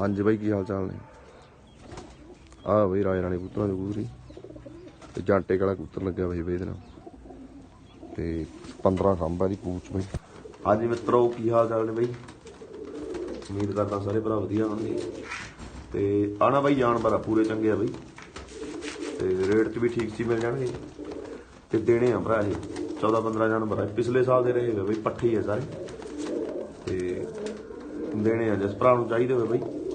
ਹਾਂਜੀ ਬਾਈ, ਕੀ ਹਾਲ ਚਾਲ ਨੇ? ਆ ਬਈ, ਰਾਜ ਰਾਣੀ ਕਬੂਤਰਾਂ ਦੀ ਕਬੂਤਰੀ। ਤੇ ਜਾਂਟੇ ਵਾਲਾ ਕਬੂਤਰ ਲੱਗਿਆ ਬਈ ਬਈ ਇਹਦੇ ਨਾਲ। ਤੇ 15 ਖੰਭਾਂ ਦੀ ਕੂਚ ਬਈ। ਹਾਂਜੀ ਮਿੱਤਰੋ, ਕੀ ਹਾਲ ਚਾਲ ਨੇ ਬਈ? ਉਮੀਦ ਕਰਦਾ ਸਾਰੇ ਭਰਾ ਵਧੀਆ ਹੋਣਗੇ। ਤੇ ਆਣਾ ਬਾਈ ਜਾਨਵਰ ਆ ਪੂਰੇ ਚੰਗੇ ਆ ਬਈ। ਤੇ ਰੇਟ 'ਚ ਵੀ ਠੀਕ ਸੀ, ਮਿਲ ਜਾਣਗੇ। ਤੇ ਦੇਣੇ ਆ ਭਰਾ ਇਹ। 14 15 ਜਾਨਵਰ ਆ ਪਿਛਲੇ ਸਾਲ ਦੇ ਰਹੇ ਹੋਏ ਬਈ, ਪੱਠੇ ਆ ਸਾਰੇ। ਤੇ ਦੇਣੇ ਆ, ਜਿਸ ਭਰਾ ਨੂੰ ਚਾਹੀਦੇ ਹੋਵੇ ਬਈ।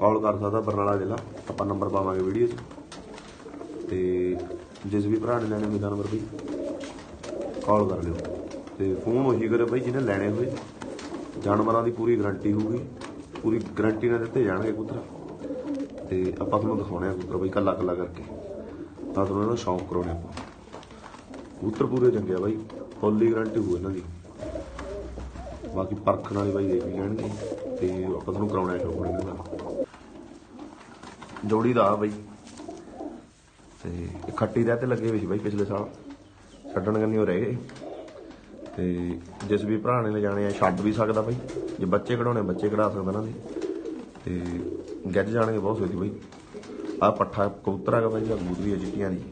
ਕਾਲ ਕਰ ਸਕਦਾ ਬਰਨਾਲਾ ਜ਼ਿਲ੍ਹਾ। ਆਪਾਂ ਨੰਬਰ ਪਾਵਾਂਗੇ ਵੀਡੀਓ 'ਚ। ਤੇ ਜਿਸ ਵੀ ਭਰਾ ਨੇ ਲੈਣੇ ਮੇਰਾ ਨੰਬਰ ਬਈ ਕਾਲ ਕਰ ਲਿਓ। ਤੇ ਫੋਨ ਉਹੀ ਕਰੇ ਬਈ ਜਿਹਨੇ ਲੈਣੇ ਹੋਏ। ਜਾਨਵਰਾਂ ਦੀ ਪੂਰੀ ਗਾਰੰਟੀ ਹੋਊਗੀ। ਪੂਰੀ ਗਾਰੰਟੀ ਨਾਲ ਦਿੱਤੇ ਜਾਣਗੇ ਕਬੂਤਰ। ਤੇ ਆਪਾਂ ਤੁਹਾਨੂੰ ਦਿਖਾਉਣੇ ਆ ਕਬੂਤਰ ਬਈ ਕੱਲਾ ਕੱਲਾ ਕਰਕੇ। ਤਾਂ ਤੁਹਾਨੂੰ ਇਹਦਾ ਸ਼ੌਂਕ ਕਰਾਉਣੇ ਆਪਾਂ। ਕਬੂਤਰ ਪੂਰੇ ਚੰਗੇ ਆ ਬਾਈ। ਫੁੱਲੀ ਗਾਰੰਟੀ ਹੋਊ ਇਹਨਾਂ ਦੀ। ਬਾਕੀ ਪਰਖ ਨਾਲ ਹੀ ਬਾਈ ਦੇਖ ਵੀ ਲੈਣਗੇ ਤੇ ਆਪਾਂ ਤੁਹਾਨੂੰ ਕਰਾਉਣਾ ਹੈ ਸ਼ੌਂਕ ਇਹਨਾਂ ਦਾ ਜੋੜੀ ਦਾ ਆ ਬਾਈ। ਤੇ ਖੱਟੀ ਰਹਿ ਤੇ ਲੱਗੇ ਹੋਏ ਸੀ ਬਾਈ ਪਿਛਲੇ ਸਾਲ। ਛੱਡਣ ਕੰਨੀ ਹੋ ਰਹਿ ਗਏ। ਤੇ ਜਿਸ ਵੀ ਭਰਾ ਨੇ ਲਿਜਾਣੇ ਆ, ਛੱਡ ਵੀ ਸਕਦਾ ਬਈ। ਜੇ ਬੱਚੇ ਕਢਾਉਣੇ ਬੱਚੇ ਕਢਾ ਸਕਦਾ ਇਹਨਾਂ ਦੇ। ਤੇ ਗੱਜ ਜਾਣਗੇ ਬਹੁਤ ਸੋਚੀ ਬਾਈ। ਆ ਪੱਠਾ ਕਬੂਤਰ ਹੈਗਾ ਬਾਈ ਆ ਗੂਦਰੀ ਹੈ ਚਿੱਟੀਆਂ ਦੀ।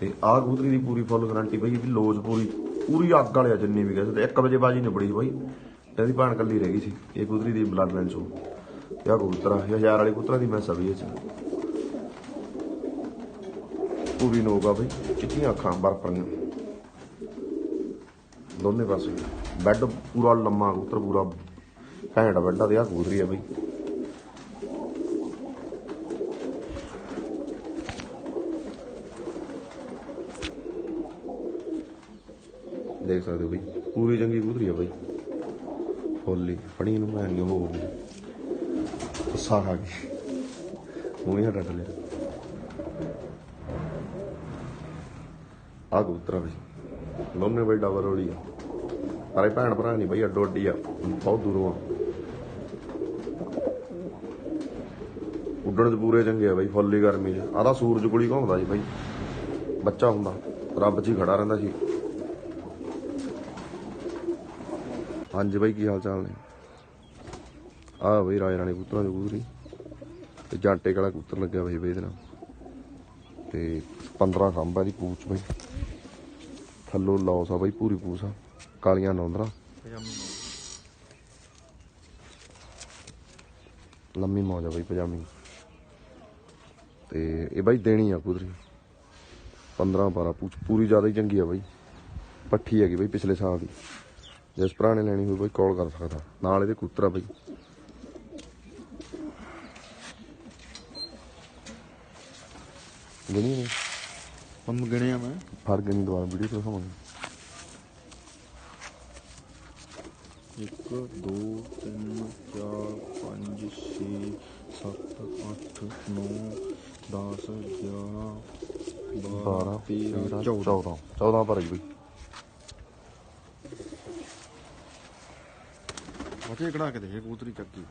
ਤੇ ਆਹ ਕਬੂਤਰੀ ਦੀ ਪੂਰੀ ਫੁੱਲ ਗਾਰੰਟੀ ਬਾਈ, ਇਹਦੀ ਲੋਜ ਪੂਰੀ ਪੂਰੀ ਅੱਗ ਵਾਲਿਆ ਜਿੰਨੀ ਵੀ ਕਹਿੰਦੇ 1 ਵਜੇ ਬਾਜੀ ਨਿਬੜੀ ਸੀ ਬਾਈ। ਤੇ ਇਹਦੀ ਭਾਣ ਕੱਲੀ ਰਹਿ ਗਈ ਸੀ। ਇਹ ਕਬੂਤਰੀ ਦੀ ਬਲੱਡ ਲਾਈਨ ਚੋਂ ਇਹ ਆਹ ਹਜ਼ਾਰ ਵਾਲੇ ਕਬੂਤਰਾਂ ਦੀ ਮੈਂ ਸਭੀ ਇਹ ਪੂਰੀ ਨੋਗਾ ਬਾਈ, ਚਿੱਟੀਆਂ ਅੱਖਾਂ ਬਰਪਰੀਆਂ ਦੋਨੇ ਪਾਸੇ। ਬੈੱਡ ਪੂਰਾ ਲੰਮਾ ਕਬੂਤਰ, ਪੂਰਾ ਘੈਂਟ ਬੈੱਡ ਤੇ ਆ ਕਬੂਤਰੀ ਆ ਬਾਈ। ਦੇਖ ਸਕਦੇ ਹੋ ਬਈ, ਪੂਰੀ ਚੰਗੀ ਕਬੂਤਰੀ ਆ ਬਈ। ਫੁੱਲੀ ਫੜੀ ਨੂੰ ਮੈਂ ਨਹੀਂ ਹੋ ਗਈ। ਗੁੱਸਾ ਖਾ ਗਈ ਮੂੰਹ ਹੀ ਹਟਾ ਲਿਆ ਆ ਕਬੂਤਰ ਆ ਦੋਨੇ ਬਈ ਡਬਲ ਰੋੜੀ ਆ ਪਰ ਭੈਣ ਭਰਾ ਨਹੀਂ ਬਈ, ਅੱਡੋ ਅੱਡੀ ਆ। ਬਹੁਤ ਦੂਰੋਂ ਆ। ਉੱਡਣ ਚ ਪੂਰੇ ਚੰਗੇ ਆ ਬਈ, ਫੁੱਲੀ ਗਰਮੀ ਚ। ਆਦਾ ਸੂਰਜ ਕੋਲ ਘੁੰਮਦਾ ਜੀ ਬਈ। ਬੱਚਾ ਹੁੰਦਾ। ਰੱਬ 'ਚ ਹੀ ਖੜਾ ਰਹਿੰਦਾ ਸੀ। ਹਾਂਜੀ ਬਾਈ, ਕੀ ਹਾਲ ਚਾਲ ਨੇ? ਆ ਬਈ ਰਾਜ ਰਾਣੀ ਕਬੂਤਰਾਂ ਦੀ ਕਬੂਤਰੀ। ਤੇ ਜਾਂਟੇ ਵਾਲਾ ਕਬੂਤਰ ਲੱਗਿਆ ਬਈ ਬਈ ਇਹਦੇ ਨਾਲ। ਤੇ 15 ਆ ਦੀ ਪੂਛ ਬਈ। ਥੱਲੋਂ ਲੌਸ ਆ ਬਈ ਪੂਰੀ ਪੂਛ ਆ। ਕਾਲੀਆਂ ਨੌਂਦਰਾ। ਲੰਮੀ ਮੌਜ ਆ ਬਈ ਪਜਾਮੀ। ਤੇ ਇਹ ਬਾਈ ਦੇਣੀ ਆ ਕਬੂਤਰੀ। 15 12 ਪੂਛ। ਪੂਰੀ ਜ਼ਿਆਦਾ ਹੀ ਚੰਗੀ ਆ ਬਾਈ। ਪੱਠੀ ਹੈਗੀ ਬਾਈ ਪਿਛਲੇ ਸਾਲ ਦੀ। ਜਿਸ ਭਰਾ ਨੇ ਲੈਣੀ ਹੋਵੇ ਬਾਈ ਕਾਲ ਕਰ ਸਕਦਾ। ਨਾਲ ਇਹਦੇ ਕੂਤਰਾ ਬਾਈ। ਗਣੀ ਨੇ ਹੁਣ ਗਿਣਿਆ ਮੈਂ। ਫ਼ਰਕ ਨਹੀਂ ਦੁਬਾਰਾ ਵੀਡੀਓ ਤੋਂ ਦਿਖਾਵਾਂਗੇ 1 2 3 4 5 6 7 8 9 10 11 12 13 13 14 14 14 ਪਰ ਬਈ। ਬਚੇ ਕਢਾ ਕੇ ਦੇ ਕਬੂਤਰੀ ਚੱਕੀ।